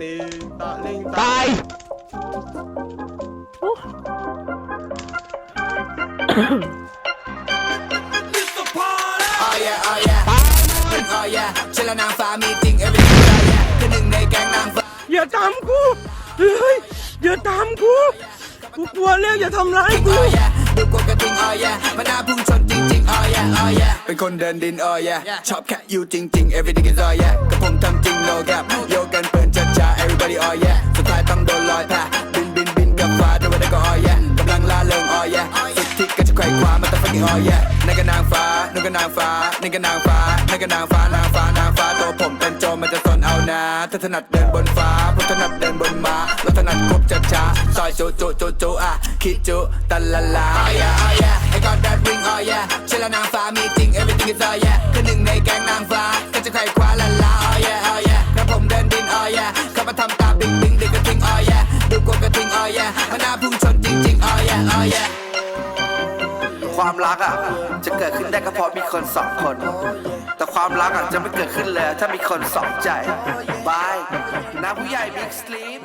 ติงตะลิงตาย Oh yeah, oh yeah. Oh yeah. เลนางฟ้ามีจริง everything oh yeah คือหนึ่งในแก๊งนางฟ้าอย่าตามกูเฮ้ยอย่าตามกูกูกลัวแล้วอย่าทำร้ายกูดูกกระทิง oh yeah มันน่าพุ่งชนจริงๆ oh yeah, oh yeah เป็นคนเดินดิน oh yeah ชอบแค่อยู่จริงๆ everything is oh yeah กับผมทำจริง no gap ที่ก็จะไขว่ความันต้อง fucking oh yeah นั่นก็นางฟ้านั่นก็นางฟ้านี่ก็นางฟ้านั่นก็นางฟ้านางฟ้านางฟ้าตัวผมเป็นโจรมันจะสนเอานะถ้าถนัดเดินบนฟ้าผมถนัดเดินบนม้าเราถนัดกบจัดช้าซอยจุจุจุจุอะคิดจุตะละลา oh yeah oh yeah I got that ring oh yeah เชื่อแล้วนางฟ้ามีจริง everything is oh yeah คือหนึ่งในแก๊งนางฟ้าก็จะไขว่คว้าละลา oh yeah oh yeah กระผมเดินดิน oh yeah เข้ามาทำตาบิงบิงดึกกระทิง oh yeah ดูกบกระทิง oh yeah มันน่าพุ่งชน ความรักอะจะเกิดขึ้นได้ก็เพราะมีคนสองคน แต่ความรักอะจะไม่เกิดขึ้นเลยถ้ามีคนสองใจบายนาผู้ใหญ่บิ๊กสลีป